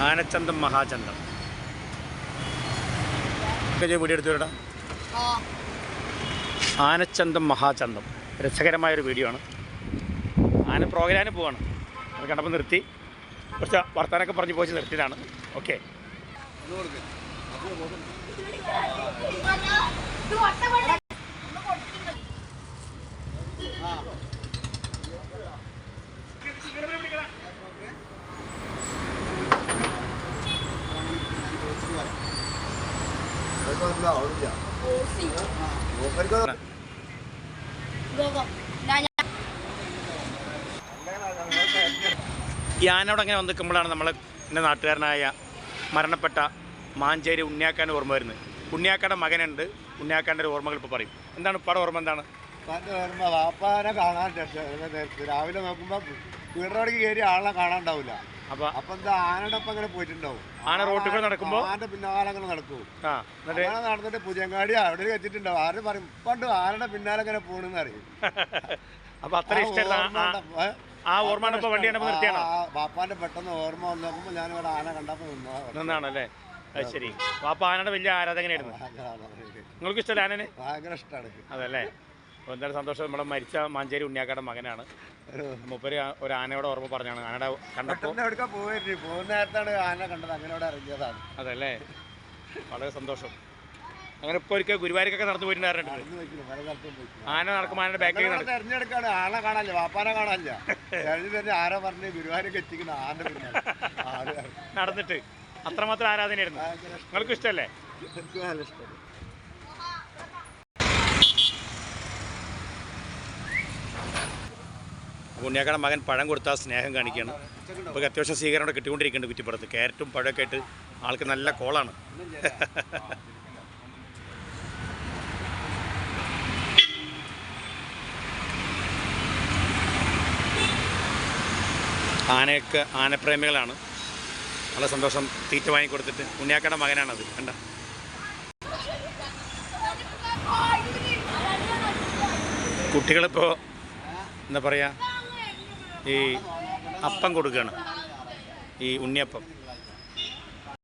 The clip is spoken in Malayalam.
ആനച്ചന്തം മഹാചന്തം വീഡിയോ എടുത്തു ആനച്ചന്തം മഹാചന്തം രസകരമായൊരു വീഡിയോ ആണ് ആന പ്രോഗ്രാമിന് പോവാണ് അത് കണ്ടപ്പോൾ നിർത്തി കുറച്ച് വർത്താനൊക്കെ പറഞ്ഞു പോയി നിർത്തിയതാണ് ഓക്കെ ആനയോട് അങ്ങനെ വന്ന് നിൽക്കുമ്പോഴാണ് നമ്മളെ എന്റെ നാട്ടുകാരനായ മരണപ്പെട്ട മാഞ്ചേരി ഉണ്ണിയാക്കാന്റെ ഓർമ്മ വരുന്നത്. ഉണ്ണിയാക്കാന്റെ മകനുണ്ട്. ഉണ്ണിയാക്കാന്റെ ഓർമ്മകൾ ഇപ്പോൾ പറയും. എന്താണ്? ഇപ്പാടെ ഓർമ്മ എന്താണ്? വാപ്പാനെ കാണാൻ രാവിലെ നോക്കുമ്പോൾ വീടിനോടേക്ക് കയറി ആളെ കാണാണ്ടാവില്ല അപ്പോൾ അപ്പൊ എന്താ ആനയുടെ അങ്ങനെ പോയിട്ടുണ്ടാവും. ആന റോട്ടിൽ കൂടെ നടക്കുമ്പോ? ആനയുടെ പിന്നാലെ അങ്ങനെ നടക്കും. അങ്ങനെ നടന്നിട്ട് പുതിയങ്ങാടി അവിടെ എത്തിയിട്ടുണ്ടാവും ആരും പറയും പണ്ട് ആനയുടെ പിന്നാലെ അങ്ങനെ പോണെന്ന് അറിയും അപ്പോൾ അത്ര ഇഷ്ടമായിരുന്നു ആ ഓർമ്മ വണ്ടി നിർത്തിയാണോ? ബാപ്പാന്റെ പെട്ടെന്ന് ഓർമ്മ വന്ന് നോക്കുമ്പോ ഞാൻ ഇവിടെ ആന കണ്ടപ്പോ നിന്നതാ. നിന്നാണല്ലേ? അത് ശരി. ബാപ്പ ആനയുടെ വലിയ ആരാധകനായിരുന്നു. നിങ്ങൾക്ക് ഇഷ്ടമല്ല ആനനെ? ഭയങ്കര ഇഷ്ടമാണ് അതല്ലേ? അപ്പോൾ എന്തായാലും സന്തോഷം. നമ്മുടെ മരിച്ച മാഞ്ചേരി ഉണ്ണിയാക്കാടെ മകനാണ്. മൂപ്പര് ഒരു ആനയുടെ ഓർമ്മ പറഞ്ഞാണ്. ആനയുടെ കണ്ടപ്പോൾ പോയിരുന്നു പോകുന്ന നേരത്താണ് ആന കണ്ടത്. അങ്ങനെ അറിഞ്ഞതാണ് അതല്ലേ? വളരെ സന്തോഷം. അങ്ങനെ ഇപ്പോൾ ഒരിക്കൽ ഗുരുവായൂരൊക്കെ നടന്നു പോയിട്ടുണ്ടായിരുന്നു ആന നടക്കുമ്പോൾ ആനയുടെ ബാക്കിൽ നടക്കും തെരഞ്ഞെടുക്കാണ്. ആളെ കാണാനില്ല. വാപ്പാനെ കാണാനില്ല. തെരഞ്ഞു തന്നെ ആരാ പറഞ്ഞ് ഗുരുവായൂരൊക്കെ എത്തിക്കുന്ന ആന നടന്നിട്ട്. അത്രമാത്രം ആരാധനയായിരുന്നു. നിങ്ങൾക്ക് ഇഷ്ടമല്ലേ ഉണ്ണിയാക്കയുടെ മകൻ പഴം കൊടുത്താൽ സ്നേഹം കാണിക്കുകയാണ് അപ്പോൾ അത്യാവശ്യം സ്വീകരണം ഇവിടെ കിട്ടിക്കൊണ്ടിരിക്കുന്നുണ്ട് കുറ്റിപ്പുറത്ത്. ക്യാരറ്റും പഴമൊക്കെ ആയിട്ട് ആൾക്ക് നല്ല കോളാണ്. ആനയൊക്കെ ആനപ്രേമികളാണ്. നല്ല സന്തോഷം തീറ്റ വാങ്ങി കൊടുത്തിട്ട് ഉണ്ണിയാക്കയുടെ മകനാണത്. കണ്ട. കുട്ടികളിപ്പോൾ എന്താ പറയുക ഈ അപ്പം കൊടുക്കുകയാണ്. ഈ ഉണ്ണിയപ്പം.